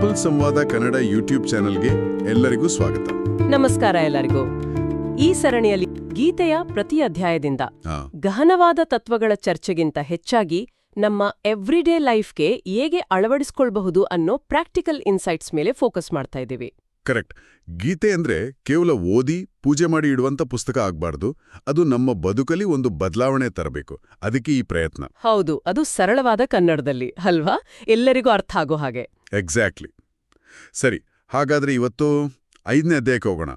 Simple ಸಂವಾದ Kannada YouTube ಚಾನೆಲ್ಗೆ ಎಲ್ಲರಿಗೂ ಸ್ವಾಗತ. ನಮಸ್ಕಾರ ಎಲ್ಲರಿಗೂ. ಈ ಸರಣಿಯಲ್ಲಿ ಗೀತೆಯ ಪ್ರತಿ ಅಧ್ಯಾಯದಿಂದ ಗಹನವಾದ ತತ್ವಗಳ ಚರ್ಚೆಗಿಂತ ಹೆಚ್ಚಾಗಿ ನಮ್ಮ ಎವ್ರಿಡೇ ಲೈಫ್ಗೆ ಹೇಗೆ ಅಳವಡಿಸ್ಕೊಳ್ಬಹುದು ಅನ್ನೋ ಪ್ರಾಕ್ಟಿಕಲ್ ಇನ್ಸೈಟ್ಸ್ ಮೇಲೆ ಫೋಕಸ್ ಮಾಡ್ತಾ ಇದ್ದೀವಿ. ಕರೆಕ್ಟ್ ಗೀತೆ ಅಂದ್ರೆ ಕೇವಲ ಓದಿ ಪೂಜೆ ಮಾಡಿ ಇಡುವಂತ ಪುಸ್ತಕ ಆಗ್ಬಾರ್ದು. ಅದು ನಮ್ಮ ಬದುಕಲ್ಲಿ ಒಂದು ಬದಲಾವಣೆ ತರಬೇಕು. ಅದಕ್ಕೆ ಈ ಪ್ರಯತ್ನ. ಹೌದು ಅದು ಸರಳವಾದ ಕನ್ನಡದಲ್ಲಿ ಅಲ್ವಾ? ಎಲ್ಲರಿಗೂ ಅರ್ಥ ಆಗೋ ಹಾಗೆ. ಎಕ್ಸಾಕ್ಟ್ಲಿ ಸರಿ ಹಾಗಾದ್ರೆ ಇವತ್ತು ಐದನೇ ಅಧ್ಯಾಯಕ್ಕೆ ಹೋಗೋಣ.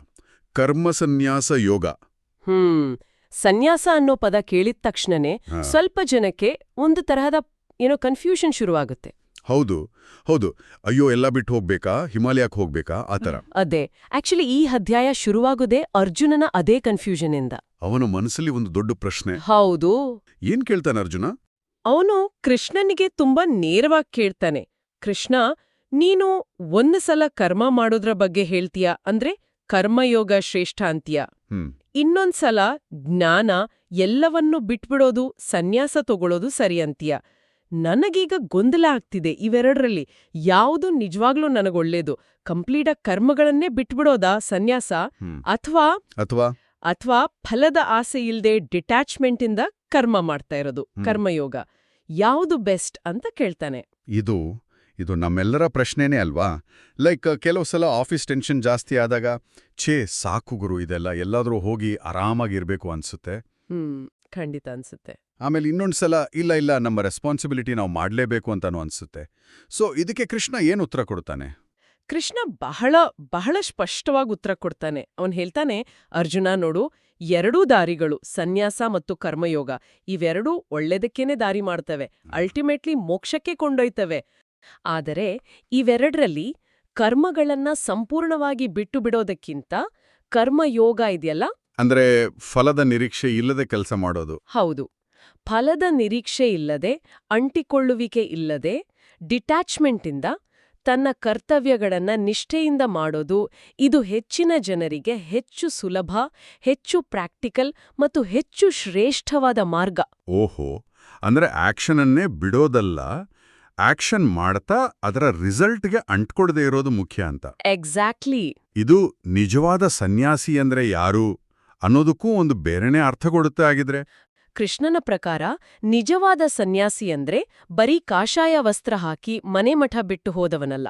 ಕರ್ಮ ಸನ್ಯಾಸ ಯೋಗ. ಹ್ಮ್ ಸನ್ಯಾಸ ಅನ್ನೋ ಪದ ಕೇಳಿದ ತಕ್ಷಣನೇ ಸ್ವಲ್ಪ ಜನಕ್ಕೆ ಒಂದು ತರಹದ ಏನೋ ಕನ್ಫ್ಯೂಷನ್ ಶುರುವಾಗುತ್ತೆ. ಹೌದು ಹೌದು. ಅಯ್ಯೋ ಎಲ್ಲ ಬಿಟ್ಟು ಹೋಗ್ಬೇಕಾ? ಹಿಮಾಲಯಕ್ಕೆ ಹೋಗ್ಬೇಕಾ? ಆ ಥರ. ಅದೇ. ಆಕ್ಚುಲಿ ಈ ಅಧ್ಯಾಯ ಶುರುವಾಗೋದೇ ಅರ್ಜುನನ ಅದೇ ಕನ್ಫ್ಯೂಷನ್ ಇಂದ. ಅವನ ಮನಸ್ಸಲ್ಲಿ ಒಂದು ದೊಡ್ಡ ಪ್ರಶ್ನೆ. ಹೌದು. ಏನ್ ಕೇಳ್ತಾನೆ ಅರ್ಜುನ? ಅವನು ಕೃಷ್ಣನಿಗೆ ತುಂಬಾ ನೇರವಾಗಿ ಕೇಳ್ತಾನೆ. ಕೃಷ್ಣ ನೀನು ಒಂದು ಸಲ ಕರ್ಮ ಮಾಡೋದ್ರ ಬಗ್ಗೆ ಹೇಳ್ತೀಯ? ಅಂದ್ರೆ ಕರ್ಮಯೋಗ ಶ್ರೇಷ್ಠ ಅಂತೀಯ? ಇನ್ನೊಂದ್ಸಲ ಜ್ಞಾನ ಎಲ್ಲವನ್ನೂ ಬಿಟ್ಬಿಡೋದು ಸನ್ಯಾಸ ತಗೊಳ್ಳೋದು ಸರಿ ಅಂತೀಯ? ನನಗೀಗ ಗೊಂದಲ ಆಗ್ತಿದೆ ಇವೆರಡರಲ್ಲಿ. ಯಾವುದು ನಿಜವಾಗ್ಲೂ ನನಗೊಳ್ಳೇದು ಕಂಪ್ಲೀಟಾಗಿ ಕರ್ಮಗಳನ್ನೇ ಬಿಟ್ಬಿಡೋದಾ ಸನ್ಯಾಸ? ಅಥವಾ ಅಥವಾ? ಅಥವಾ ಫಲದ ಆಸೆ ಇಲ್ದೆ ಡಿಟ್ಯಾಚ್ಮೆಂಟಿಂದ ಕರ್ಮ ಮಾಡ್ತಾ ಇರೋದು ಕರ್ಮಯೋಗ. ಯಾವುದು ಬೆಸ್ಟ್ ಅಂತ ಕೇಳ್ತಾನೆ. ಇದು ಇದು ನಮ್ಮೆಲ್ಲರ ಪ್ರಶ್ನೆನೇ ಅಲ್ವಾ? ಲೈಕ್ ಕೆಲವು ಸಲ ಆಫೀಸ್ ಟೆನ್ಷನ್ ಜಾಸ್ತಿ ಆದಾಗ ಛೇ ಸಾಕು ಗುರು ಇದೆಲ್ಲ ಎಲ್ಲಾದ್ರೂ ಹೋಗಿ ಆರಾಮಾಗಿರ್ಬೇಕು ಅನ್ಸುತ್ತೆ. ಖಂಡಿತ ಅನ್ಸುತ್ತೆ. ಆಮೇಲೆ ಇನ್ನೊಂದು ಸಲ ಇಲ್ಲ ಇಲ್ಲ ನಮ್ಮ ರೆಸ್ಪಾನ್ಸಿಬಿಲಿಟಿ ನಾವು ಮಾಡಲೇಬೇಕು ಅಂತಾನು ಅನ್ಸುತ್ತೆ. ಸೊ ಇದಕ್ಕೆ ಕೃಷ್ಣ ಏನು ಉತ್ತರ ಕೊಡ್ತಾನೆ? ಕೃಷ್ಣ ಬಹಳ ಬಹಳ ಸ್ಪಷ್ಟವಾಗಿ ಉತ್ತರ ಕೊಡ್ತಾನೆ. ಅವನು ಹೇಳ್ತಾನೆ ಅರ್ಜುನ ನೋಡು ಎರಡೂ ದಾರಿಗಳು ಸನ್ಯಾಸ ಮತ್ತು ಕರ್ಮಯೋಗ ಇವೆರಡೂ ಒಳ್ಳೆದಕ್ಕೇನೆ ದಾರಿ ಮಾಡ್ತವೆ. ಅಲ್ಟಿಮೇಟ್ಲಿ ಮೋಕ್ಷಕ್ಕೆ ಕೊಂಡೊಯ್ತವೆ. ಆದರೆ ಇವೆರಡರಲ್ಲಿ ಕರ್ಮಗಳನ್ನ ಸಂಪೂರ್ಣವಾಗಿ ಬಿಟ್ಟು ಬಿಡೋದಕ್ಕಿಂತ ಕರ್ಮಯೋಗ ಇದೆಯಲ್ಲ? ಅಂದ್ರೆ ಫಲದ ನಿರೀಕ್ಷೆ ಇಲ್ಲದೆ ಕೆಲಸ ಮಾಡೋದು. ಹೌದು. ಫಲದ ನಿರೀಕ್ಷೆ ಇಲ್ಲದೆ ಅಂಟಿಕೊಳ್ಳುವಿಕೆ ಇಲ್ಲದೆ ಡಿಟ್ಯಾಚ್ಮೆಂಟಿಂದ ತನ್ನ ಕರ್ತವ್ಯಗಳನ್ನ ನಿಷ್ಠೆಯಿಂದ ಮಾಡೋದು ಇದು ಹೆಚ್ಚಿನ ಜನರಿಗೆ ಹೆಚ್ಚು ಸುಲಭ ಹೆಚ್ಚು ಪ್ರಾಕ್ಟಿಕಲ್ ಮತ್ತು ಹೆಚ್ಚು ಶ್ರೇಷ್ಠವಾದ ಮಾರ್ಗ. ಓಹೋ. ಅಂದ್ರೆ ಆಕ್ಷನ್ ಅನ್ನೇ ಬಿಡೋದಲ್ಲ. ಆಕ್ಷನ್ ಮಾಡ್ತಾ ಅದರ ರಿಸಲ್ಟ್ಗೆ ಅಂಟ್ಕೊಡದೆ ಇರೋದು ಮುಖ್ಯ ಅಂತ. ಎಕ್ಸಾಕ್ಟ್ಲಿ ಇದು ನಿಜವಾದ ಸನ್ಯಾಸಿ ಅಂದ್ರೆ ಯಾರು ಅನ್ನೋದಕ್ಕೂ ಒಂದು ಬೇರೆನೇ ಅರ್ಥ ಕೊಡುತ್ತೆ ಆಗಿದ್ರೆ ಕೃಷ್ಣನ ಪ್ರಕಾರ ನಿಜವಾದ ಸನ್ಯಾಸಿ ಅಂದ್ರೆ ಬರೀ ಕಾಷಾಯ ವಸ್ತ್ರ ಹಾಕಿ ಮನೆ ಮಠ ಬಿಟ್ಟು ಹೋದವನಲ್ಲ.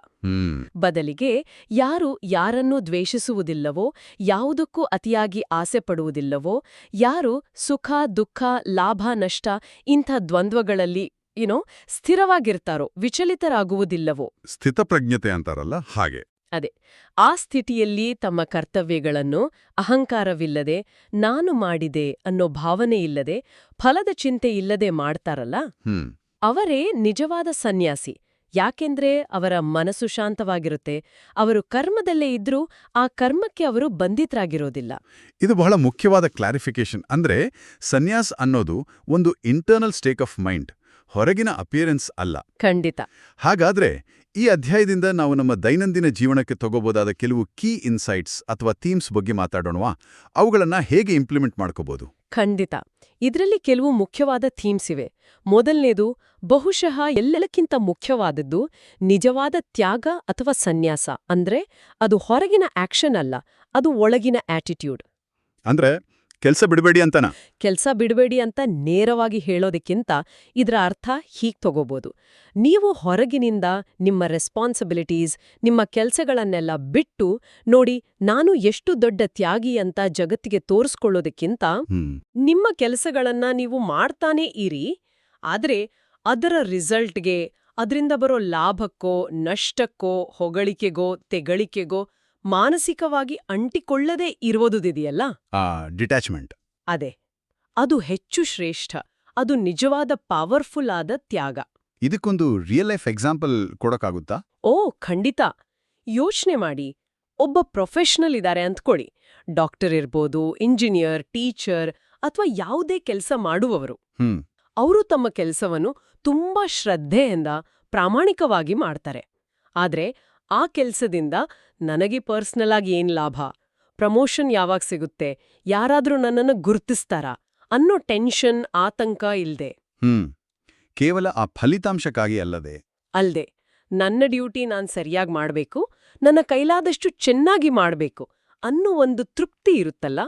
ಬದಲಿಗೆ ಯಾರು ಯಾರನ್ನೂ ದ್ವೇಷಿಸುವುದಿಲ್ಲವೋ ಯಾವುದಕ್ಕೂ ಅತಿಯಾಗಿ ಆಸೆ ಪಡುವುದಿಲ್ಲವೋ ಯಾರು ಸುಖ ದುಃಖ ಲಾಭ ನಷ್ಟ ಇಂಥ ದ್ವಂದ್ವಗಳಲ್ಲಿ ಏನೋ ಸ್ಥಿರವಾಗಿರ್ತಾರೋ ವಿಚಲಿತರಾಗುವುದಿಲ್ಲವೋ. ಸ್ಥಿತಪ್ರಜ್ಞತೆ ಅಂತಾರಲ್ಲ ಹಾಗೆ. ಅದೇ. ಆ ಸ್ಥಿತಿಯಲ್ಲಿ ತಮ್ಮ ಕರ್ತವ್ಯಗಳನ್ನು ಅಹಂಕಾರವಿಲ್ಲದೆ ನಾನು ಮಾಡಿದೆ ಅನ್ನೋ ಭಾವನೆ ಇಲ್ಲದೆ ಫಲದ ಚಿಂತೆ ಇಲ್ಲದೆ ಮಾಡ್ತಾರಲ್ಲ ಅವರೇ ನಿಜವಾದ ಸನ್ಯಾಸಿ. ಯಾಕೆಂದ್ರೆ ಅವರ ಮನಸ್ಸು ಶಾಂತವಾಗಿರುತ್ತೆ ಅವರು ಕರ್ಮದಲ್ಲೇ ಇದ್ರೂ ಆ ಕರ್ಮಕ್ಕೆ ಅವರು ಬಂಧಿತರಾಗಿರೋದಿಲ್ಲ. ಇದು ಬಹಳ ಮುಖ್ಯವಾದ ಕ್ಲಾರಿಫಿಕೇಶನ್ ಅಂದ್ರೆ ಸನ್ಯಾಸ್ ಅನ್ನೋದು ಒಂದು ಇಂಟರ್ನಲ್ ಸ್ಟೇಕ್ ಆಫ್ ಮೈಂಡ್ ಹೊರಗಿನ ಅಪಿಯರೆನ್ಸ್ ಅಲ್ಲ. ಖಂಡಿತ. ಹಾಗಾದ್ರೆ ಈ ಅಧ್ಯಾಯದಿಂದ ನಾವು ನಮ್ಮ ದೈನಂದಿನ ಜೀವನಕ್ಕೆ ತಗೋಬೋದಾದ ಕೆಲವು ಕೀ ಇನ್ಸೈಟ್ಸ್ ಅಥವಾ ಥೀಮ್ಸ್ ಬಗ್ಗೆ ಮಾತಾಡೋಣವಾ? ಅವುಗಳನ್ನ ಹೇಗೆ ಇಂಪ್ಲಿಮೆಂಟ್ ಮಾಡ್ಕೋಬಹುದು ಖಂಡಿತ. ಇದರಲ್ಲಿ ಕೆಲವು ಮುಖ್ಯವಾದ ಥೀಮ್ಸ್ ಇವೆ. ಮೊದಲನೇದು ಬಹುಶಃ ಎಲ್ಲಕ್ಕಿಂತ ಮುಖ್ಯವಾದದ್ದು ನಿಜವಾದ ತ್ಯಾಗ ಅಥವಾ ಸನ್ಯಾಸ. ಅಂದ್ರೆ ಅದು ಹೊರಗಿನ ಆಕ್ಷನ್ ಅಲ್ಲ ಅದು ಒಳಗಿನ ಆಟಿಟ್ಯೂಡ್. ಅಂದ್ರೆ ಕೆಲಸ ಬಿಡಬೇಡಿ ಅಂತನ? ಕೆಲಸ ಬಿಡಬೇಡಿ ಅಂತ ನೇರವಾಗಿ ಹೇಳೋದಕ್ಕಿಂತ ಇದರ ಅರ್ಥ ಹೀಗೆ ತಗೋಬೋದು. ನೀವು ಹೊರಗಿನಿಂದ ನಿಮ್ಮ ರೆಸ್ಪಾನ್ಸಿಬಿಲಿಟೀಸ್ ನಿಮ್ಮ ಕೆಲಸಗಳನ್ನೆಲ್ಲ ಬಿಟ್ಟು ನೋಡಿ ನಾನು ಎಷ್ಟು ದೊಡ್ಡ ತ್ಯಾಗಿ ಅಂತ ಜಗತ್ತಿಗೆ ತೋರಿಸ್ಕೊಳ್ಳೋದಕ್ಕಿಂತ ನಿಮ್ಮ ಕೆಲಸಗಳನ್ನ ನೀವು ಮಾಡ್ತಾನೇ ಇರಿ ಆದರೆ ಅದರ ರಿಸಲ್ಟ್ಗೆ ಅದರಿಂದ ಬರೋ ಲಾಭಕ್ಕೋ ನಷ್ಟಕ್ಕೋ ಹೊಗಳಿಕೆಗೋ ತೆಗಳಿಕೆಗೋ ಮಾನಸಿಕವಾಗಿ ಅಂಟಿಕೊಳ್ಳದೇ ಇರುವುದುದಿದೆಯಲ್ಲ? ಡಿಟ್ಯಾಚ್ಮೆಂಟ್. ಅದೇ. ಅದು ಹೆಚ್ಚು ಶ್ರೇಷ್ಠ. ಅದು ನಿಜವಾದ ಪವರ್ಫುಲ್ ಆದ ತ್ಯಾಗ. ಇದಕ್ಕೊಂದು ರಿಯಲ್ ಲೈಫ್ ಎಕ್ಸಾಂಪಲ್ ಕೊಡಕ್ಕಾಗುತ್ತಾ? ಓ ಖಂಡಿತ. ಯೋಚನೆ ಮಾಡಿ. ಒಬ್ಬ ಪ್ರೊಫೆಷನಲ್ ಇದ್ದಾರೆ ಅಂದ್ಕೊಳ್ಳಿ ಡಾಕ್ಟರ್ ಇರ್ಬೋದು ಇಂಜಿನಿಯರ್ ಟೀಚರ್ ಅಥವಾ ಯಾವುದೇ ಕೆಲಸ ಮಾಡುವವರು. ಅವರು ತಮ್ಮ ಕೆಲಸವನ್ನು ತುಂಬಾ ಶ್ರದ್ಧೆಯಿಂದ ಪ್ರಾಮಾಣಿಕವಾಗಿ ಮಾಡ್ತಾರೆ. ಆದರೆ ಆ ಕೆಲ್ಸದಿಂದ ನನಗೆ ಪರ್ಸ್ನಲ್ ಆಗಿ ಏನ್ ಲಾಭ? ಪ್ರಮೋಷನ್ ಯಾವಾಗ ಸಿಗುತ್ತೆ? ಯಾರಾದ್ರೂ ನನ್ನನ್ನು ಗುರ್ತಿಸ್ತಾರಾ? ಅನ್ನೋ ಟೆನ್ಷನ್ ಆತಂಕ ಇಲ್ದೆ. ಹ್ಮ್. ಕೇವಲ ಆ ಫಲಿತಾಂಶಕ್ಕಾಗಿ ಅಲ್ಲದೆ. ಅಲ್ದೆ. ನನ್ನ ಡ್ಯೂಟಿ ನಾನ್ ಸರಿಯಾಗಿ ಮಾಡಬೇಕು ನನ್ನ ಕೈಲಾದಷ್ಟು ಚೆನ್ನಾಗಿ ಮಾಡಬೇಕು ಅನ್ನೋ ಒಂದು ತೃಪ್ತಿ ಇರುತ್ತಲ್ಲ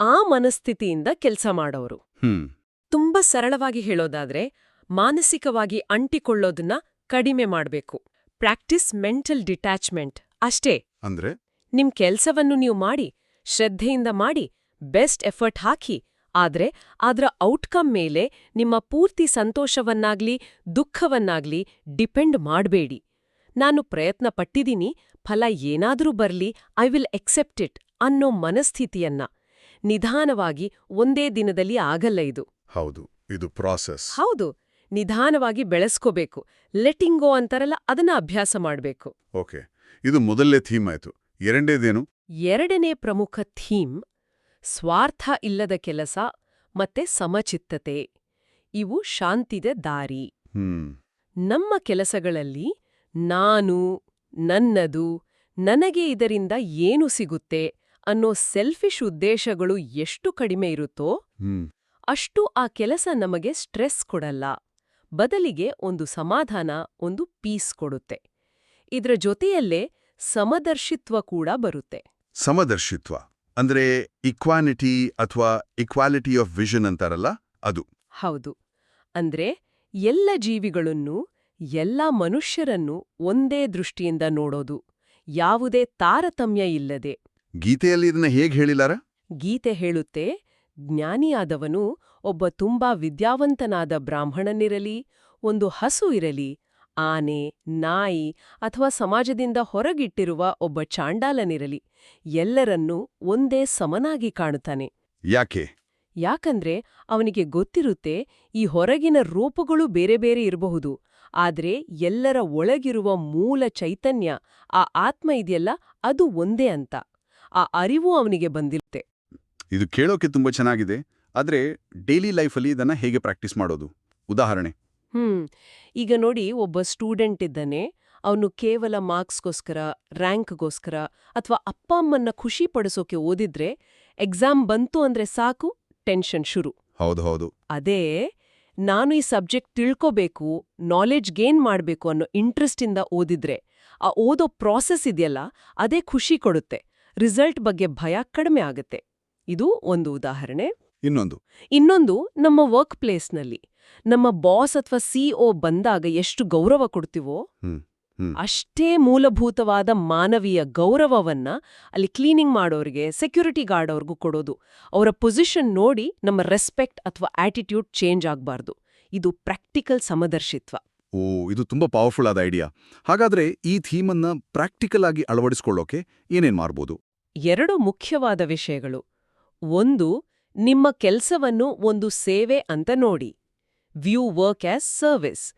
ಆ ಮನಸ್ಥಿತಿಯಿಂದ ಕೆಲಸ ಮಾಡೋರು. ಹ್ಮ್. ತುಂಬಾ ಸರಳವಾಗಿ ಹೇಳೋದಾದ್ರೆ ಮಾನಸಿಕವಾಗಿ ಅಂಟಿಕೊಳ್ಳೋದನ್ನ ಕಡಿಮೆ ಮಾಡಬೇಕು. Practice mental detachment. ಅಷ್ಟೇ. ಅಂದ್ರೆ? ನಿಮ್ ಕೆಲ್ಸವನ್ನು ನೀವು ಮಾಡಿ ಶ್ರದ್ಧೆಯಿಂದ ಮಾಡಿ ಬೆಸ್ಟ್ ಎಫರ್ಟ್ ಹಾಕಿ ಆದ್ರೆ ಅದರ ಔಟ್ಕಮ್ ಮೇಲೆ ನಿಮ್ಮ ಪೂರ್ತಿ ಸಂತೋಷವನ್ನಾಗ್ಲಿ ದುಃಖವನ್ನಾಗ್ಲಿ ಡಿಪೆಂಡ್ ಮಾಡಬೇಡಿ. ನಾನು ಪ್ರಯತ್ನ ಪಟ್ಟಿದ್ದೀನಿ ಫಲ ಏನಾದರೂ ಬರ್ಲಿ ಐ ವಿಲ್ ಎಕ್ಸೆಪ್ಟ್ ಇಟ್ ಅನ್ನೋ ಮನಸ್ಥಿತಿಯನ್ನ. ನಿಧಾನವಾಗಿ ಒಂದೇ ದಿನದಲ್ಲಿ ಆಗಲ್ಲ ಇದು. ಹೌದು ಇದು ಪ್ರಾಸೆಸ್ ಹೌದು ನಿಧಾನವಾಗಿ ಬೆಳೆಸ್ಕೋಬೇಕು. ಲೆಟಿಂಗೋ ಅಂತಾರಲ್ಲ ಅದನ್ನ ಅಭ್ಯಾಸ ಮಾಡಬೇಕು. ಓಕೆ ಇದು ಮೊದಲನೇ ಥೀಮ್ ಆಯ್ತು. ಎರಡನೇದೇನು? ಎರಡನೇ ಪ್ರಮುಖ ಥೀಮ್ ಸ್ವಾರ್ಥ ಇಲ್ಲದ ಕೆಲಸ ಮತ್ತೆ ಸಮಚಿತ್ತತೆ. ಇವು ಶಾಂತಿದ ದಾರಿ. ನಮ್ಮ ಕೆಲಸಗಳಲ್ಲಿ ನಾನು ನನ್ನದು ನನಗೆ ಇದರಿಂದ ಏನು ಸಿಗುತ್ತೆ ಅನ್ನೋ ಸೆಲ್ಫಿಶ್ ಉದ್ದೇಶಗಳು ಎಷ್ಟು ಕಡಿಮೆ ಇರುತ್ತೋ ಅಷ್ಟು ಆ ಕೆಲಸ ನಮಗೆ ಸ್ಟ್ರೆಸ್ ಕೊಡಲ್ಲ. ಬದಲಿಗೆ ಒಂದು ಸಮಾಧಾನ ಒಂದು ಪೀಸ್ ಕೊಡುತ್ತೆ. ಇದ್ರ ಜೊತೆಯಲ್ಲೇ ಸಮದರ್ಶಿತ್ವ ಕೂಡ ಬರುತ್ತೆ. ಸಮದರ್ಶಿತ್ವ ಅಂದ್ರೆ ಇಕ್ವಾನಿಟಿ ಅಥವಾ ಇಕ್ವಾಲಿಟಿ ಆಫ್ ವಿಷನ್ ಅಂತಾರಲ್ಲ ಅದು. ಹೌದು. ಅಂದ್ರೆ ಎಲ್ಲ ಜೀವಿಗಳನ್ನು ಎಲ್ಲ ಮನುಷ್ಯರನ್ನು ಒಂದೇ ದೃಷ್ಟಿಯಿಂದ ನೋಡೋದು ಯಾವುದೇ ತಾರತಮ್ಯ ಇಲ್ಲದೆ. ಗೀತೆಯಲ್ಲಿ ಇದನ್ನ ಹೇಗೆ ಹೇಳಿಲಾರ? ಗೀತೆ ಹೇಳುತ್ತೆ ಜ್ಞಾನಿಯಾದವನು ಒಬ್ಬ ತುಂಬಾ ವಿದ್ಯಾವಂತನಾದ ಬ್ರಾಹ್ಮಣನಿರಲಿ ಒಂದು ಹಸು ಇರಲಿ ಆನೆ ನಾಯಿ ಅಥವಾ ಸಮಾಜದಿಂದ ಹೊರಗಿಟ್ಟಿರುವ ಒಬ್ಬ ಚಾಂಡಾಲನಿರಲಿ. ಎಲ್ಲರನ್ನೂ ಒಂದೇ ಸಮನಾಗಿ ಕಾಣುತ್ತಾನೆ. ಯಾಕೆ? ಯಾಕಂದ್ರೆ ಅವನಿಗೆ ಗೊತ್ತಿರುತ್ತೆ ಈ ಹೊರಗಿನ ರೂಪಗಳು ಬೇರೆ ಬೇರೆ ಇರಬಹುದು. ಆದ್ರೆ ಎಲ್ಲರ ಒಳಗಿರುವ ಮೂಲ ಚೈತನ್ಯ ಆ ಆತ್ಮ ಇದೆಯಲ್ಲ ಅದು ಒಂದೇ ಅಂತ. ಆ ಅರಿವು ಅವನಿಗೆ ಬಂದಿರುತ್ತೆ. ಇದು ಕೇಳೋಕೆ ತುಂಬಾ ಚೆನ್ನಾಗಿದೆ ಆದ್ರೆ ಡೈಲಿ ಲೈಫಲ್ಲಿ ಇದನ್ನ ಹೇಗೆ ಪ್ರಾಕ್ಟೀಸ್ ಮಾಡೋದು? ಉದಾಹರಣೆ. ಹ್ಮ್. ಈಗ ನೋಡಿ ಒಬ್ಬ ಸ್ಟೂಡೆಂಟ್ ಇದ್ದಾನೆ ಅವನು ಕೇವಲ ಮಾರ್ಕ್ಸ್ಗೋಸ್ಕರ ರ್ಯಾಂಕ್ಗೋಸ್ಕರ ಅಥವಾ ಅಪ್ಪ ಅಮ್ಮನ್ನ ಖುಷಿ ಪಡಿಸೋಕೆ ಓದಿದ್ರೆ ಎಕ್ಸಾಮ್ ಬಂತು ಅಂದ್ರೆ ಸಾಕು ಟೆನ್ಷನ್ ಶುರು. ಹೌದು ಹೌದು. ಅದೇ ನಾನು ಈ ಸಬ್ಜೆಕ್ಟ್ ತಿಳ್ಕೋಬೇಕು ನಾಲೆಡ್ಜ್ ಗೇನ್ ಮಾಡಬೇಕು ಅನ್ನೋ ಇಂಟ್ರೆಸ್ಟಿಂದ ಓದಿದ್ರೆ ಆ ಓದೋ ಪ್ರಾಸೆಸ್ ಇದೆಯಲ್ಲ ಅದೇ ಖುಷಿ ಕೊಡುತ್ತೆ ರಿಸಲ್ಟ್ ಬಗ್ಗೆ ಭಯ ಕಡಿಮೆ ಆಗುತ್ತೆ. ಇದು ಒಂದು ಉದಾಹರಣೆ. ಇನ್ನೊಂದು. ಇನ್ನೊಂದು ನಮ್ಮ ವರ್ಕ್ ಪ್ಲೇಸ್ನಲ್ಲಿ. ನಮ್ಮ ಬಾಸ್ ಅಥವಾ ಸಿಒ ಬಂದಾಗ ಎಷ್ಟು ಗೌರವ ಕೊಡ್ತೀವೋ. ಅಷ್ಟೇ ಮೂಲಭೂತವಾದ ಮಾನವೀಯ ಗೌರವವನ್ನ ಅಲ್ಲಿ ಕ್ಲೀನಿಂಗ್ ಮಾಡೋರಿಗೆ ಸೆಕ್ಯೂರಿಟಿ ಗಾರ್ಡ್ ಅವ್ರಿಗೂ ಕೊಡೋದು. ಅವರ ಪೊಸಿಷನ್ ನೋಡಿ ನಮ್ಮ ರೆಸ್ಪೆಕ್ಟ್ ಅಥವಾ ಆಟಿಟ್ಯೂಡ್ ಚೇಂಜ್ ಆಗಬಾರ್ದು. ಇದು ಪ್ರಾಕ್ಟಿಕಲ್ ಸಮದರ್ಶಿತ್ವ. ಓ ಇದು ತುಂಬಾ ಪವರ್ಫುಲ್ ಆದ ಐಡಿಯಾ ಹಾಗಾದ್ರೆ ಈ ಥೀಮನ್ನ ಪ್ರಾಕ್ಟಿಕಲ್ ಆಗಿ ಅಳವಡಿಸಿಕೊಳ್ಳೋಕೆ ಏನೇನ್ ಮಾಡ್ಬೋದು? ಎರಡು ಮುಖ್ಯವಾದ ವಿಷಯಗಳು. ಒಂದು ನಿಮ್ಮ ಕೆಲಸವನ್ನು ಒಂದು ಸೇವೆ ಅಂತ ನೋಡಿ. View work as service.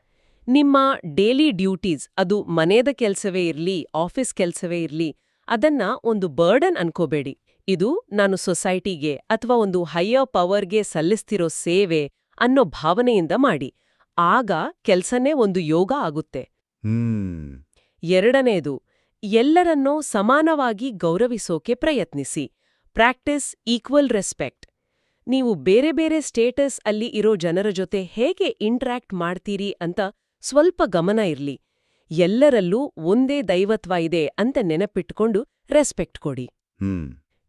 ನಿಮ್ಮ ಡೇಲಿ ಡ್ಯೂಟೀಸ್ ಅದು ಮನೆಯದ ಕೆಲಸವೇ ಇರಲಿ ಆಫೀಸ್ ಕೆಲಸವೇ ಇರಲಿ ಅದನ್ನ ಒಂದು ಬರ್ಡನ್ ಅನ್ಕೋಬೇಡಿ. ಇದು ನಾನು ಸೊಸೈಟಿಗೆ ಅಥವಾ ಒಂದು ಹೈಯರ್ ಪವರ್ಗೆ ಸಲ್ಲಿಸ್ತಿರೋ ಸೇವೆ ಅನ್ನೋ ಭಾವನೆಯಿಂದ ಮಾಡಿ. ಆಗ ಕೆಲ್ಸನೇ ಒಂದು ಯೋಗ ಆಗುತ್ತೆ. ಎರಡನೇದು ಎಲ್ಲರನ್ನೂ ಸಮಾನವಾಗಿ ಗೌರವಿಸೋಕೆ ಪ್ರಯತ್ನಿಸಿ. Practice equal respect. ನೀವು ಬೇರೆ ಬೇರೆ ಸ್ಟೇಟಸ್ ಅಲ್ಲಿ ಇರೋ ಜನರ ಜೊತೆ ಹೇಗೆ ಇಂಟ್ರಾಕ್ಟ್ ಮಾಡ್ತೀರಿ ಅಂತ ಸ್ವಲ್ಪ ಗಮನ ಇರ್ಲಿ. ಎಲ್ಲರಲ್ಲೂ ಒಂದೇ ದೈವತ್ವ ಇದೆ ಅಂತ ನೆನಪಿಟ್ಕೊಂಡು ರೆಸ್ಪೆಕ್ಟ್ ಕೊಡಿ.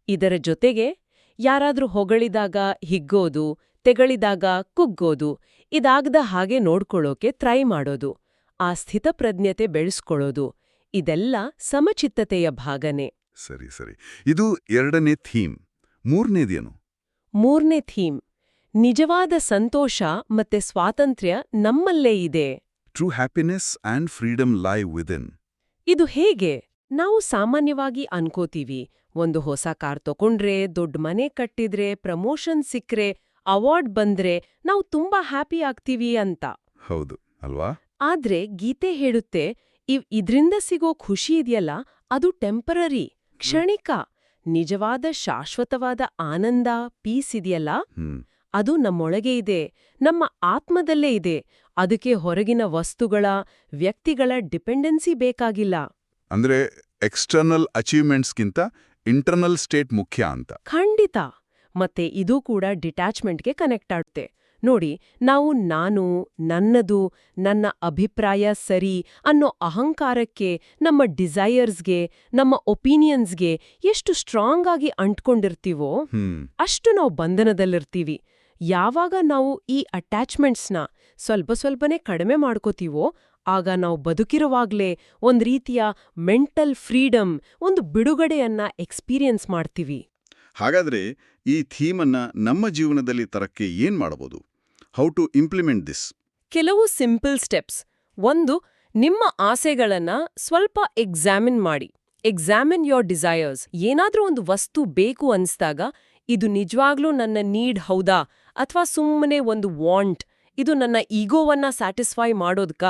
ಇದರ ಜೊತೆಗೆ ಯಾರಾದ್ರೂ ಹೊಗಳಿದಾಗ ಹಿಗ್ಗೋದು ತೆಗಳಿದಾಗ ಕುಗ್ಗೋದು ಇದಾಗದ ಹಾಗೆ ನೋಡ್ಕೊಳ್ಳೋಕೆ ಟ್ರೈ ಮಾಡೋದು ಆ ಸ್ಥಿತಪ್ರಜ್ಞತೆ ಬೆಳೆಸ್ಕೊಳ್ಳೋದು ಇದೆಲ್ಲ ಸಮಚಿತ್ತತೆಯ ಭಾಗನೇ. ಸರಿ ಸರಿ. ಇದು ಎರಡನೇ ಥೀಮ್. ಮೂರನೇದೇನು? ಮೂರನೇ ಥೀಮ್ ನಿಜವಾದ ಸಂತೋಷ ಮತ್ತೆ ಸ್ವಾತಂತ್ರ್ಯ ನಮ್ಮಲ್ಲೇ ಇದೆ. True happiness and freedom lie within ಇದು ಹೇಗೆ? ನಾವು ಸಾಮಾನ್ಯವಾಗಿ ಅನ್ಕೋತೀವಿ ಒಂದು ಹೊಸ ಕಾರ್ ತಗೊಂಡ್ರೆ ದೊಡ್ಡ ಮನೆ ಕಟ್ಟಿದ್ರೆ ಪ್ರಮೋಷನ್ ಸಿಕ್ರೆ ಅವಾರ್ಡ್ ಬಂದ್ರೆ ನಾವು ತುಂಬಾ ಹ್ಯಾಪಿ ಆಗ್ತೀವಿ ಅಂತ. ಹೌದು ಅಲ್ವಾ? ಆದ್ರೆ ಗೀತೆ ಹೇಳುತ್ತೆ ಇವ್ ಇದ್ರಿಂದ ಸಿಗೋ ಖುಷಿ ಇದೆಯಲ್ಲ ಅದು ಟೆಂಪರರಿ ಕ್ಷಣಿಕ. ನಿಜವಾದ ಶಾಶ್ವತವಾದ ಆನಂದ ಪೀಸ್ ಇದೆಯಲ್ಲ? ಅದು ನಮ್ಮೊಳಗೆ ಇದೆ ನಮ್ಮ ಆತ್ಮದಲ್ಲೇ ಇದೆ. ಅದಕ್ಕೆ ಹೊರಗಿನ ವಸ್ತುಗಳ ವ್ಯಕ್ತಿಗಳ ಡಿಪೆಂಡೆನ್ಸಿ ಬೇಕಾಗಿಲ್ಲ. ಅಂದ್ರೆ ಎಕ್ಸ್ಟರ್ನಲ್ ಅಚೀವ್ಮೆಂಟ್ಸ್ಗಿಂತ ಇಂಟರ್ನಲ್ ಸ್ಟೇಟ್ ಮುಖ್ಯ ಅಂತ. ಖಂಡಿತ. ಮತ್ತೆ ಇದು ಕೂಡ ಡಿಟ್ಯಾಚ್ಮೆಂಟ್ಗೆ ಕನೆಕ್ಟ್ ಆಗುತ್ತೆ. ನೋಡಿ ನಾವು ನಾನು ನನ್ನದು ನನ್ನ ಅಭಿಪ್ರಾಯ ಸರಿ ಅನ್ನೋ ಅಹಂಕಾರಕ್ಕೆ ನಮ್ಮ ಡಿಸೈಯರ್ಸ್ಗೆ ನಮ್ಮ ಒಪಿನಿಯನ್ಸ್ಗೆ ಎಷ್ಟು ಸ್ಟ್ರಾಂಗ್ ಆಗಿ ಅಂಟ್ಕೊಂಡಿರ್ತೀವೋ ಅಷ್ಟು ನಾವು ಬಂಧನದಲ್ಲಿರ್ತೀವಿ. ಯಾವಾಗ ನಾವು ಈ ಅಟ್ಯಾಚ್ಮೆಂಟ್ಸ್ನ ಸ್ವಲ್ಪ ಸ್ವಲ್ಪನೇ ಕಡಿಮೆ ಮಾಡ್ಕೋತೀವೋ ಆಗ ನಾವು ಬದುಕಿರುವಾಗಲೇ ಒಂದು ರೀತಿಯ ಮೆಂಟಲ್ ಫ್ರೀಡಮ್ ಒಂದು ಬಿಡುಗಡೆಯನ್ನ ಎಕ್ಸ್ಪೀರಿಯನ್ಸ್ ಮಾಡ್ತೀವಿ. ಹಾಗಾದ್ರೆ ಈ ಥೀಮನ್ನ ನಮ್ಮ ಜೀವನದಲ್ಲಿ ತರಕ್ಕೆ ಏನ್ ಮಾಡಬಹುದು ಹೌ ಟು ಇಂಪ್ಲಿಮೆಂಟ್ ದಿಸ್ ಕೆಲವು ಸಿಂಪಲ್ ಸ್ಟೆಪ್ಸ್ ಒಂದು ನಿಮ್ಮ ಆಸೆಗಳನ್ನ ಸ್ವಲ್ಪ ಎಕ್ಸಾಮಿನ್ ಮಾಡಿ. ಎಕ್ಸಾಮಿನ್ ಯೋರ್ ಡಿಸೈರ್ಸ್ ಏನಾದ್ರೂ ಒಂದು ವಸ್ತು ಬೇಕು ಅನ್ಸ್ದಾಗ ಇದು ನಿಜವಾಗ್ಲೂ ನನ್ನ ನೀಡ್ ಹೌದಾ? ಅಥವಾ ಸುಮ್ಮನೆ ಒಂದು ವಾಂಟ್ ಇದು ನನ್ನ ಈಗೋವನ್ನ ಸ್ಯಾಟಿಸ್ಫೈ ಮಾಡೋದ್ಕ?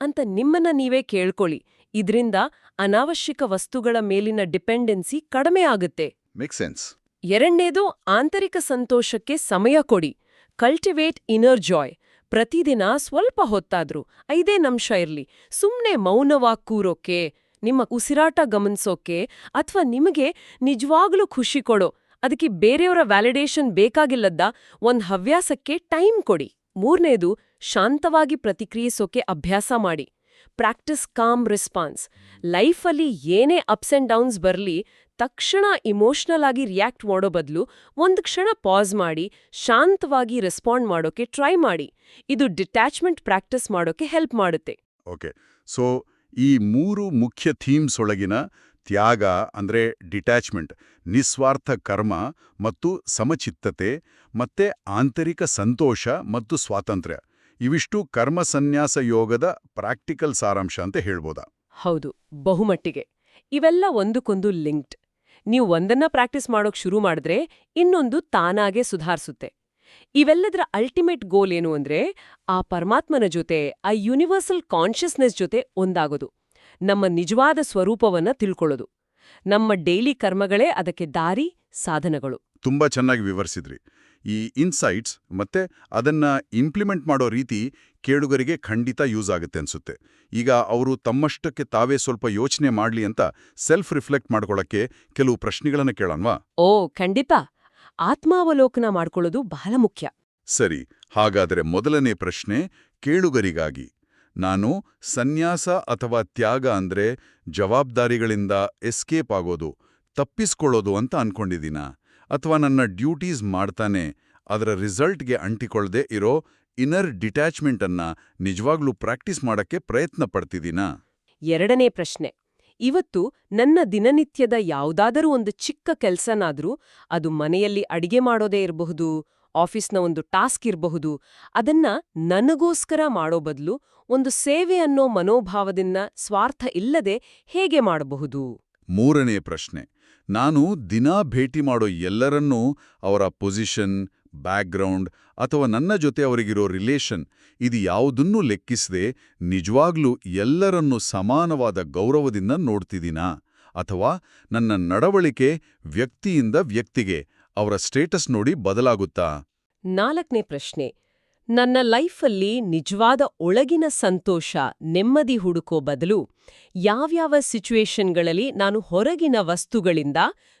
ಅಂತ ನಿಮ್ಮನ್ನ ನೀವೇ ಕೇಳ್ಕೊಳ್ಳಿ. ಇದರಿಂದ ಅನಾವಶ್ಯಕ ವಸ್ತುಗಳ ಮೇಲಿನ ಡಿಪೆಂಡೆನ್ಸಿ ಕಡಿಮೆ ಆಗುತ್ತೆ. ಮೇಕ್ ಸೆನ್ಸ್ ಎರಡನೇದು ಆಂತರಿಕ ಸಂತೋಷಕ್ಕೆ ಸಮಯ ಕೊಡಿ. ಕಲ್ಟಿವೇಟ್ ಇನರ್ ಜಾಯ್ ಪ್ರತಿದಿನ ಸ್ವಲ್ಪ ಹೊತ್ತಾದ್ರೂ, ಐದೇ ನಿಮಿಷ ಇರ್ಲಿ. ಸುಮ್ಮನೆ ಮೌನವಾಗಿ ಕೂರೋಕೆ, ನಿಮ್ಮ ಉಸಿರಾಟ ಗಮನಿಸೋಕೆ, ಅಥವಾ ನಿಮಗೆ ನಿಜವಾಗ್ಲೂ ಖುಷಿ ಕೊಡೋ, ಅದಕ್ಕೆ ಬೇರೆಯವರ ವ್ಯಾಲಿಡೇಷನ್ ಬೇಕಾಗಿಲ್ಲದ್ದ ಒಂದ್ ಹವ್ಯಾಸಕ್ಕೆ ಟೈಮ್ ಕೊಡಿ. ಮೂರನೇದು, ಶಾಂತವಾಗಿ ಪ್ರತಿಕ್ರಿಯಿಸೋಕೆ ಅಭ್ಯಾಸ ಮಾಡಿ. ಪ್ರಾಕ್ಟಿಸ್ ಕಾಮ್ ರೆಸ್ಪಾನ್ಸ್ ಲೈಫಲ್ಲಿ ಏನೇ ಅಪ್ಸ್ ಆ್ಯಂಡ್ ಡೌನ್ಸ್ ಬರಲಿ ತಕ್ಷಣ ಇಮೋಷ್ನಲ್ ಆಗಿ ರಿಯಾಕ್ಟ್ ಮಾಡೋ ಬದಲು ಒಂದು ಕ್ಷಣ ಪಾಸ್ ಮಾಡಿ ಶಾಂತವಾಗಿ ರೆಸ್ಪಾಂಡ್ ಮಾಡೋಕೆ ಟ್ರೈ ಮಾಡಿ. ಇದು ಡಿಟ್ಯಾಚ್ಮೆಂಟ್ ಪ್ರಾಕ್ಟೀಸ್ ಮಾಡೋಕೆ ಹೆಲ್ಪ್ ಮಾಡುತ್ತೆ. ಓಕೆ ಸೊ ಈ ಮೂರು ಮುಖ್ಯ ಥೀಮ್ಸ್ ಒಳಗಿನ ತ್ಯಾಗ ಅಂದ್ರೆ ಡಿಟ್ಯಾಚ್ಮೆಂಟ್ ನಿಸ್ವಾರ್ಥ ಕರ್ಮ ಮತ್ತು ಸಮಚಿತ್ತತೆ ಮತ್ತೆ ಆಂತರಿಕ ಸಂತೋಷ ಮತ್ತು ಸ್ವಾತಂತ್ರ್ಯ. ಇವಿಷ್ಟು ಕರ್ಮ ಸನ್ಯಾಸ ಯೋಗದ ಪ್ರಾಕ್ಟಿಕಲ್ ಸಾರಾಂಶ ಅಂತ ಹೇಳ್ಬೋದಾ? ಹೌದು ಬಹುಮಟ್ಟಿಗೆ. ಇವೆಲ್ಲ ಒಂದಕ್ಕೊಂದು ಲಿಂಕ್ಡ್ ನೀವು ಒಂದನ್ನ ಪ್ರಾಕ್ಟೀಸ್ ಮಾಡೋಕ್ ಶುರು ಮಾಡಿದ್ರೆ ಇನ್ನೊಂದು ತಾನಾಗೆ ಸುಧಾರಿಸುತ್ತೆ. ಇವೆಲ್ಲದರ ಅಲ್ಟಿಮೇಟ್ ಗೋಲ್ ಏನು ಅಂದ್ರೆ ಆ ಪರಮಾತ್ಮನ ಜೊತೆ, ಆ ಯೂನಿವರ್ಸಲ್ ಕಾನ್ಷಿಯಸ್ನೆಸ್ ಜೊತೆ ಒಂದಾಗೋದು. ನಮ್ಮ ನಿಜವಾದ ಸ್ವರೂಪವನ್ನ ತಿಳ್ಕೊಳ್ಳೋದು. ನಮ್ಮ ಡೈಲಿ ಕರ್ಮಗಳೇ ಅದಕ್ಕೆ ದಾರಿ, ಸಾಧನಗಳು. ತುಂಬಾ ಚೆನ್ನಾಗಿ ವಿವರಿಸಿದ್ರಿ. ಈ ಇನ್ಸೈಟ್ಸ್ ಮತ್ತೆ ಅದನ್ನ ಇಂಪ್ಲಿಮೆಂಟ್ ಮಾಡೋ ರೀತಿ ಕೇಳುಗರಿಗೆ ಖಂಡಿತ ಯೂಸ್ ಆಗುತ್ತೆ ಅನ್ಸುತ್ತೆ. ಈಗ ಅವರು ತಮ್ಮಷ್ಟಕ್ಕೆ ತಾವೇ ಸ್ವಲ್ಪ ಯೋಚನೆ ಮಾಡ್ಲಿ ಅಂತ ಸೆಲ್ಫ್ ರಿಫ್ಲೆಕ್ಟ್ ಮಾಡ್ಕೊಳ್ಳೋಕ್ಕೆ ಕೆಲವು ಪ್ರಶ್ನೆಗಳನ್ನು ಕೇಳೋಣವಾ? ಓ ಖಂಡಿತ. ಆತ್ಮಾವಲೋಕನ ಮಾಡ್ಕೊಳ್ಳೋದು ಬಹಳ ಮುಖ್ಯ. ಸರಿ ಹಾಗಾದರೆ ಮೊದಲನೇ ಪ್ರಶ್ನೆ ಕೇಳುಗರಿಗಾಗಿ. ನಾನು ಸನ್ಯಾಸ ಅಥವಾ ತ್ಯಾಗ ಅಂದ್ರೆ ಜವಾಬ್ದಾರಿಗಳಿಂದ ಎಸ್ಕೇಪ್ ಆಗೋದು ತಪ್ಪಿಸ್ಕೊಳ್ಳೋದು ಅಂತ ಅನ್ಕೊಂಡಿದ್ದೀನ? ಅಥವಾ ನನ್ನ ಡ್ಯೂಟೀಸ್ ಮಾಡ್ತಾನೆ, ಅದರ ರಿಸಲ್ಟ್ಗೆ ಅಂಟಿಕೊಳ್ಳದೆ ಇರೋ ಇನ್ನರ್ ಡಿಟ್ಯಾಚ್ಮೆಂಟ್ ಅನ್ನ ನಿಜವಾಗ್ಲೂ ಪ್ರಾಕ್ಟೀಸ್ ಮಾಡಕ್ಕೆ ಪ್ರಯತ್ನ ಪಡ್ತಿದ್ದೀನಾ ಎರಡನೇ ಪ್ರಶ್ನೆ. ಇವತ್ತು ನನ್ನ ದಿನನಿತ್ಯದ ಯಾವುದಾದರೂ ಒಂದು ಚಿಕ್ಕ ಕೆಲಸನಾದರೂ ಅದು ಮನೆಯಲ್ಲಿ ಅಡಿಗೆ ಮಾಡೋದೇ ಇರಬಹುದು, ಆಫೀಸ್ನ ಒಂದು ಟಾಸ್ಕ್ ಇರಬಹುದು, ಅದನ್ನ ನನಗೋಸ್ಕರ ಮಾಡೋ ಬದಲು ಒಂದು ಸೇವೆ ಅನ್ನೋ ಮನೋಭಾವದಿಂದ ಸ್ವಾರ್ಥ ಇಲ್ಲದೆ ಹೇಗೆ ಮಾಡಬಹುದು? ಮೂರನೇ ಪ್ರಶ್ನೆ. ನಾನು ದಿನಾ ಭೇಟಿ ಮಾಡೋ ಎಲ್ಲರನ್ನೂ ಅವರ ಪೊಸಿಷನ್, ಬ್ಯಾಕ್ಗ್ರೌಂಡ್ ಅಥವಾ ನನ್ನ ಜೊತೆ ಅವರಿಗಿರೋ ರಿಲೇಷನ್ ಇದು ಯಾವುದನ್ನೂ ಲೆಕ್ಕಿಸದೆ ನಿಜವಾಗ್ಲೂ ಎಲ್ಲರನ್ನೂ ಸಮಾನವಾದ ಗೌರವದಿಂದ ನೋಡ್ತಿದ್ದೀನಾ? ಅಥವಾ ನನ್ನ ನಡವಳಿಕೆ ವ್ಯಕ್ತಿಯಿಂದ ವ್ಯಕ್ತಿಗೆ ಅವರ ಸ್ಟೇಟಸ್ ನೋಡಿ ಬದಲಾಗುತ್ತಾ? ನಾಲ್ಕನೇ ಪ್ರಶ್ನೆ. ನನ್ನ ಲೈಫಲ್ಲಿ ನಿಜವಾದ ಒಳಗಿನ ಸಂತೋಷ, ನೆಮ್ಮದಿ ಹುಡುಕೋ ಬದಲು ಯಾವ್ಯಾವ ಸಿಚುವೇಶನ್ಗಳಲ್ಲಿ ನಾನು ಹೊರಗಿನ ವಸ್ತುಗಳಿಂದ,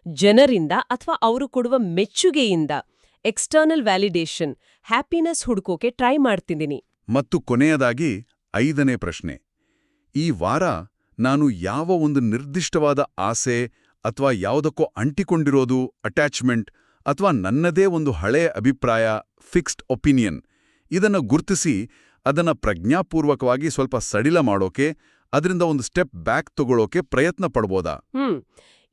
ಜನರಿಂದ ಅಥವಾ ಅವರು ಕೊಡುವ ಮೆಚ್ಚುಗೆಯಿಂದ ಎಕ್ಸ್ಟರ್ನಲ್ ವ್ಯಾಲಿಡೇಷನ್, ಹ್ಯಾಪಿನೆಸ್ ಹುಡುಕೋಕೆ ಟ್ರೈ ಮಾಡ್ತಿದ್ದೀನಿ. ಮತ್ತು ಕೊನೆಯದಾಗಿ ಐದನೇ ಪ್ರಶ್ನೆ. ಈ ವಾರ ನಾನು ಯಾವ ಒಂದು ನಿರ್ದಿಷ್ಟವಾದ ಆಸೆ ಅಥವಾ ಯಾವುದಕ್ಕೋ ಅಂಟಿಕೊಂಡಿರೋದು, ಅಟ್ಯಾಚ್ಮೆಂಟ್ ಅಥವಾ ನನ್ನದೇ ಒಂದು ಹಳೆಯ ಅಭಿಪ್ರಾಯ, ಫಿಕ್ಸ್ಡ್ ಒಪಿನಿಯನ್ ಇದನ್ನು ಗುರ್ತಿಸಿ ಅದನ್ನ ಪ್ರಜ್ಞಾಪೂರ್ವಕವಾಗಿ ಸ್ವಲ್ಪ ಸಡಿಲ ಮಾಡೋಕೆ ಅದರಿಂದ ಒಂದು ಸ್ಟೆಪ್ ಬ್ಯಾಕ್ ತಗೊಳ್ಳೋಕೆ ಪ್ರಯತ್ನ ಪಡ್ಬೋದಾ? ಹ್ಮ್.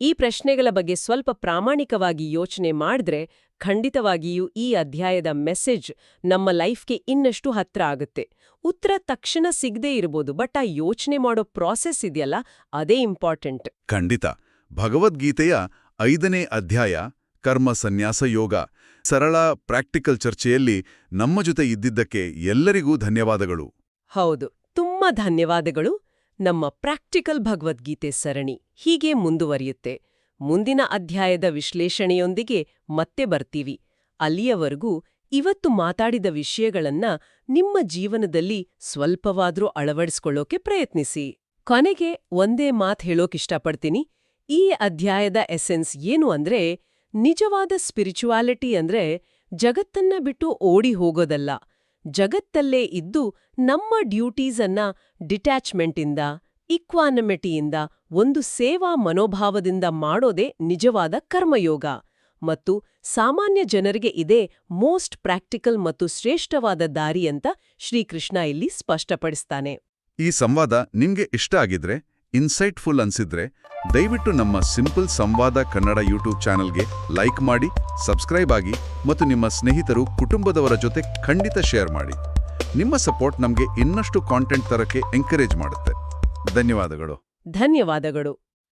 ಈ ಪ್ರಶ್ನೆಗಳ ಬಗ್ಗೆ ಸ್ವಲ್ಪ ಪ್ರಾಮಾಣಿಕವಾಗಿ ಯೋಚನೆ ಮಾಡಿದ್ರೆ ಖಂಡಿತವಾಗಿಯೂ ಈ ಅಧ್ಯಾಯದ ಮೆಸೇಜ್ ನಮ್ಮ ಲೈಫ್ಗೆ ಇನ್ನಷ್ಟು ಹತ್ರ ಆಗುತ್ತೆ. ಉತ್ತರ ತಕ್ಷಣ ಸಿಗದೇ ಇರಬಹುದು ಬಟ್ ಆ ಯೋಚನೆ ಮಾಡೋ ಪ್ರಾಸೆಸ್ ಇದೆಯಲ್ಲ ಅದೇ ಇಂಪಾರ್ಟೆಂಟ್. ಖಂಡಿತ. ಭಗವದ್ಗೀತೆಯ ಐದನೇ ಅಧ್ಯಾಯ ಕರ್ಮ ಸನ್ಯಾಸ ಯೋಗ. ಸರಳ ಪ್ರಾಕ್ಟಿಕಲ್ ಚರ್ಚೆಯಲ್ಲಿ ನಮ್ಮ ಜೊತೆ ಇದ್ದಿದ್ದಕ್ಕೆ ಎಲ್ಲರಿಗೂ ಧನ್ಯವಾದಗಳು. ಹೌದು, ತುಂಬಾ ಧನ್ಯವಾದಗಳು. ನಮ್ಮ ಪ್ರಾಕ್ಟಿಕಲ್ ಭಗವದ್ಗೀತೆ ಸರಣಿ ಹೀಗೆ ಮುಂದುವರಿಯುತ್ತೆ. ಮುಂದಿನ ಅಧ್ಯಾಯದ ವಿಶ್ಲೇಷಣೆಯೊಂದಿಗೆ ಮತ್ತೆ ಬರ್ತೀವಿ. ಅಲ್ಲಿಯವರೆಗೂ ಇವತ್ತು ಮಾತಾಡಿದ ವಿಷಯಗಳನ್ನ ನಿಮ್ಮ ಜೀವನದಲ್ಲಿ ಸ್ವಲ್ಪವಾದ್ರೂ ಅಳವಡಿಸ್ಕೊಳ್ಳೋಕೆ ಪ್ರಯತ್ನಿಸಿ. ಕೊನೆಗೆ ಒಂದೇ ಮಾತ್ ಹೇಳೋಕಿಷ್ಟಪಡ್ತೀನಿ ಈ ಅಧ್ಯಾಯದ ಎಸೆನ್ಸ್ ಏನು ಅಂದ್ರೆ ನಿಜವಾದ ಸ್ಪಿರಿಚುವಾಲಿಟಿ ಅಂದ್ರೆ ಜಗತ್ತನ್ನ ಬಿಟ್ಟು ಓಡಿ ಹೋಗೋದಲ್ಲ. ಜಗತ್ತಲ್ಲೇ ಇದ್ದು ನಮ್ಮ ಡ್ಯೂಟೀಸನ್ನ ಡಿಟ್ಯಾಚ್ಮೆಂಟಿಂದ ಇಕ್ವಾನಮಿಟಿಯಿಂದ ಒಂದು ಸೇವಾ ಮನೋಭಾವದಿಂದ ಮಾಡೋದೇ ನಿಜವಾದ ಕರ್ಮಯೋಗ. ಮತ್ತು ಸಾಮಾನ್ಯ ಜನರಿಗೆ ಇದೇ ಮೋಸ್ಟ್ ಪ್ರಾಕ್ಟಿಕಲ್ ಮತ್ತು ಶ್ರೇಷ್ಠವಾದ ದಾರಿ ಅಂತ ಶ್ರೀಕೃಷ್ಣ ಇಲ್ಲಿ ಸ್ಪಷ್ಟಪಡಿಸ್ತಾನೆ. ಈ ಸಂವಾದ ನಿಮ್ಗೆ ಇಷ್ಟ ಆಗಿದ್ರೆ ಇನ್ಸೈಟ್ಫುಲ್ ಅನ್ಸಿದ್ರೆ ದಯವಿಟ್ಟು ನಮ್ಮ ಸಿಂಪಲ್ ಸಂವಾದ ಕನ್ನಡ ಯೂಟ್ಯೂಬ್ ಚಾನೆಲ್ಗೆ ಲೈಕ್ ಮಾಡಿ, ಸಬ್ಸ್ಕ್ರೈಬ್ ಆಗಿ ಮತ್ತು ನಿಮ್ಮ ಸ್ನೇಹಿತರು ಕುಟುಂಬದವರ ಜೊತೆ ಖಂಡಿತ ಶೇರ್ ಮಾಡಿ. ನಿಮ್ಮ ಸಪೋರ್ಟ್ ನಮಗೆ ಇನ್ನಷ್ಟು ಕಾಂಟೆಂಟ್ ತರಕ್ಕೆ ಎಂಕರೇಜ್ ಮಾಡುತ್ತೆ. ಧನ್ಯವಾದಗಳು. ಧನ್ಯವಾದಗಳು.